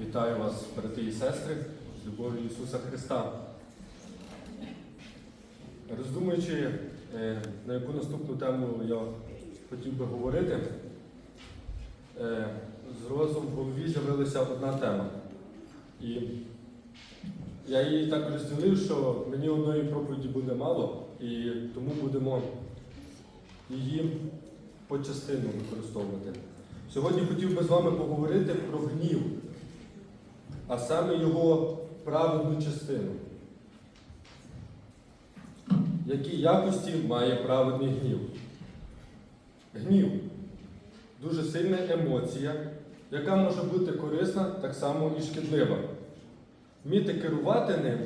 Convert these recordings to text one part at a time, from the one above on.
Вітаю вас, брати і сестри, з любов'ю Ісуса Христа. Роздумуючи, е, на яку наступну тему я хотів би говорити, е, зразу в голові з'явилася одна тема. І я її так розділив, що мені одної проповіді буде мало, і тому будемо її по частину використовувати. Сьогодні хотів би з вами поговорити про гнів, а саме його праведну частину. Які якості має праведний гнів? Гнів дуже сильна емоція, яка може бути корисна, так само і шкідлива. Вміти керувати ним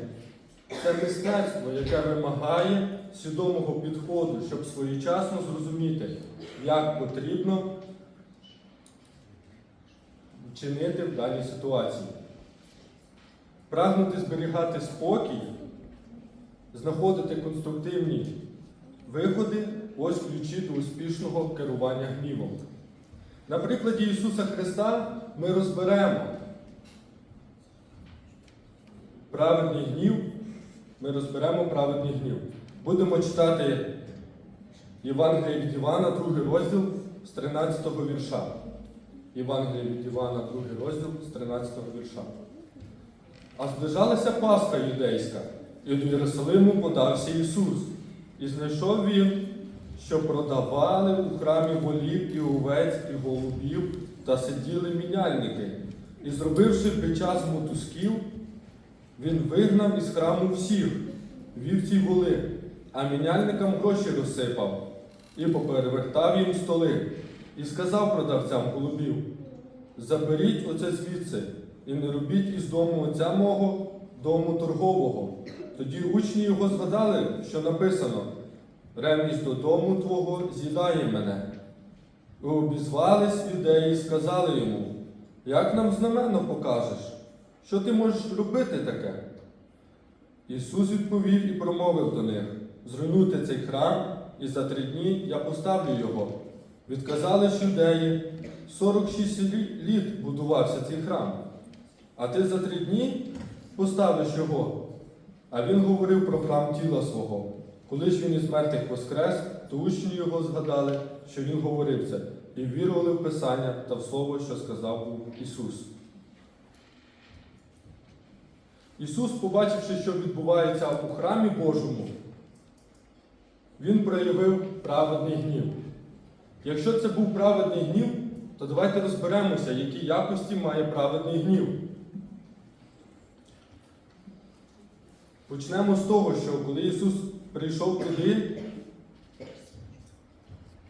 це мистецтво, яке вимагає свідомого підходу, щоб своєчасно зрозуміти, як потрібно чинити в даній ситуації. Прагнути зберігати спокій, знаходити конструктивні виходи ось ключі до успішного керування гнівом. На прикладі Ісуса Христа ми розберемо праведний гнів, ми розберемо праведний гнів. Будемо читати Євангелія від Івана, другий розділ з 13 вірша. Євангелія від Івана, другий розділ з 13 вірша. А зближалася Пасха юдейська, і до Єрусалиму подався Ісус. І знайшов він, що продавали у храмі волів і овець і голубів та сиділи міняльники. І зробивши під час мотузків, він вигнав із храму всіх, вівці воли, а міняльникам гроші розсипав і поперевертав їм столи, і сказав продавцям голубів: Заберіть оце звідси, і не робіть із дому отця мого дому торгового. Тоді учні його згадали, що написано: Ревність додому твого з'їдає мене. І обізвались юдеї і сказали йому, як нам знаменно покажеш, що ти можеш робити таке? Ісус відповів і промовив до них: Зруйнуйте цей храм, і за три дні я поставлю його. Відказали ж юдеї, 46 літ будувався цей храм, а ти за три дні поставиш його. А він говорив про храм тіла свого. Коли ж він із мертвих воскрес, то учні його згадали, що він говорив це, і вірували в Писання та в слово, що сказав був Ісус. Ісус, побачивши, що відбувається у храмі Божому, Він проявив праведний гнів. Якщо це був праведний гнів, то давайте розберемося, які якості має праведний гнів. Почнемо з того, що коли Ісус прийшов туди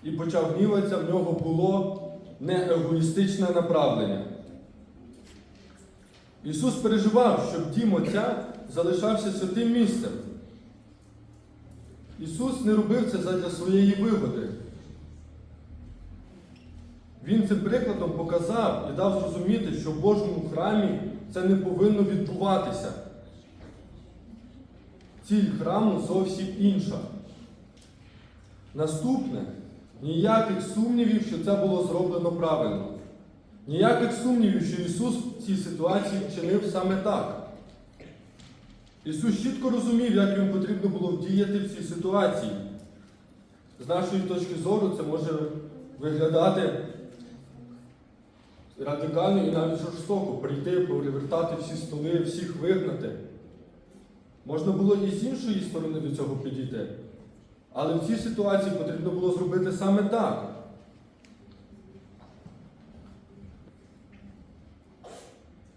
і почав гніватися, в нього було не егоїстичне направлення. Ісус переживав, щоб дім Отця залишався святим місцем. Ісус не робив це задля своєї вигоди. Він цим прикладом показав і дав зрозуміти, що в Божому храмі це не повинно відбуватися. Ціль храму зовсім інша. Наступне ніяких сумнівів, що це було зроблено правильно. Ніяких сумнівів, що Ісус в цій ситуації вчинив саме так. Ісус чітко розумів, як йому потрібно було вдіяти в цій ситуації. З нашої точки зору, це може виглядати радикально і навіть жорстоко прийти, перевертати всі столи, всіх вигнати. Можна було і з іншої сторони до цього підійти. Але в цій ситуації потрібно було зробити саме так.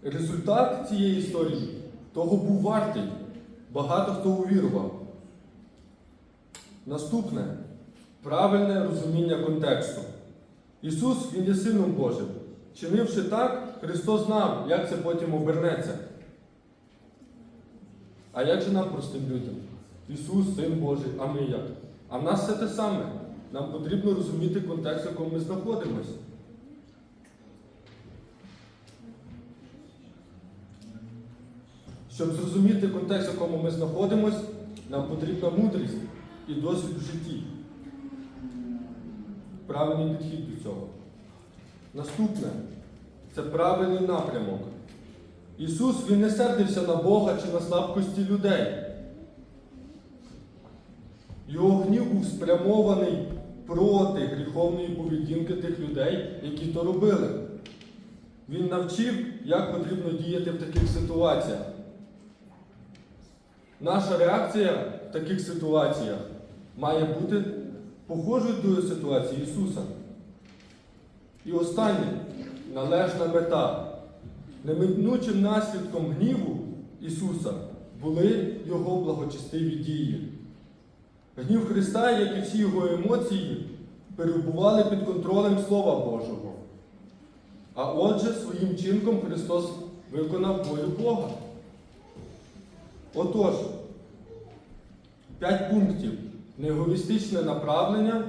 Результат цієї історії того був вартий. Багато хто увірував. Наступне правильне розуміння контексту. Ісус, Він є Сином Божим. Чинивши так, Христос знав, як це потім обернеться. А як же нам, простим людям? Ісус, Син Божий, а ми як? А в нас все те саме. Нам потрібно розуміти контекст, в якому ми знаходимося. Щоб зрозуміти контекст, в якому ми знаходимося, нам потрібна мудрість і досвід в житті. Правильний підхід до цього. Наступне це правильний напрямок. Ісус Він не сердився на Бога чи на слабкості людей. Його гнів був спрямований проти гріховної поведінки тих людей, які то робили. Він навчив, як потрібно діяти в таких ситуаціях. Наша реакція в таких ситуаціях має бути похожою до ситуації Ісуса. І останнє належна мета. Неминучим наслідком гніву Ісуса були Його благочестиві дії. Гнів Христа, як і всі його емоції, перебували під контролем Слова Божого. А отже, своїм чинком Христос виконав волю Бога. Отож, п'ять пунктів. Неегоїстичне направлення,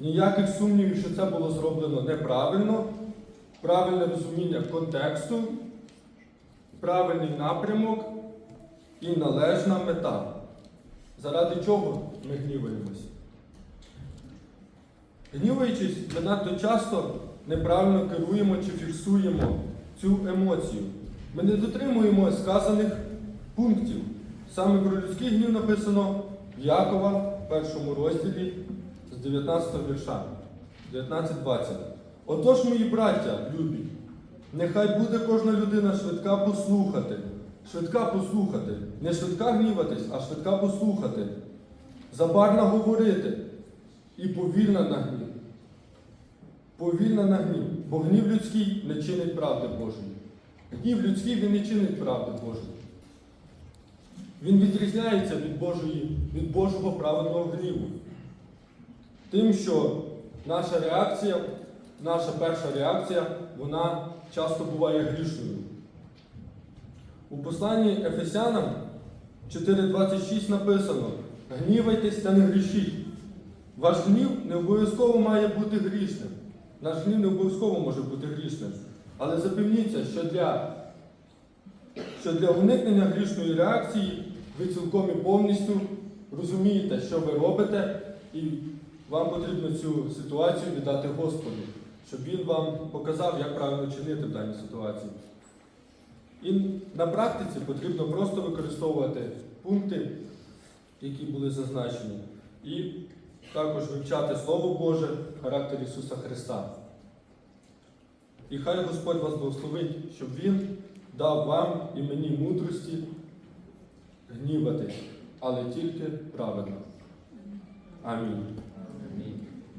ніяких сумнівів, що це було зроблено неправильно, правильне розуміння контексту, правильний напрямок і належна мета. Заради чого ми гніваємось? Гніваючись, ми надто часто неправильно керуємо чи фіксуємо цю емоцію. Ми не дотримуємо сказаних пунктів. Саме про людський гнів написано в Якова в першому розділі з 19 вірша, 19-20. Отож, мої браття, любі, нехай буде кожна людина швидка послухати. Швидка послухати. Не швидка гніватись, а швидка послухати. Забарна говорити і повільна на гнів. Повільна на гнів, бо гнів людський не чинить правди Божої. Гнів людський він не чинить правди Божої. Він відрізняється від, Божої, від Божого праведного гніву. Тим, що наша реакція, наша перша реакція, вона часто буває грішною. У посланні Ефесянам 4.26 написано: гнівайтесь та не грішіть. Ваш гнів не обов'язково має бути грішним. Наш гнів не обов'язково може бути грішним. Але запевніться, що для, що для уникнення грішної реакції ви цілком і повністю розумієте, що ви робите, і вам потрібно цю ситуацію віддати Господу, щоб Він вам показав, як правильно чинити в даній ситуації. І на практиці потрібно просто використовувати пункти, які були зазначені, і також вивчати Слово Боже, характер Ісуса Христа. І хай Господь вас благословить, щоб Він дав вам і мені мудрості гніватись, але тільки праведно. Амінь.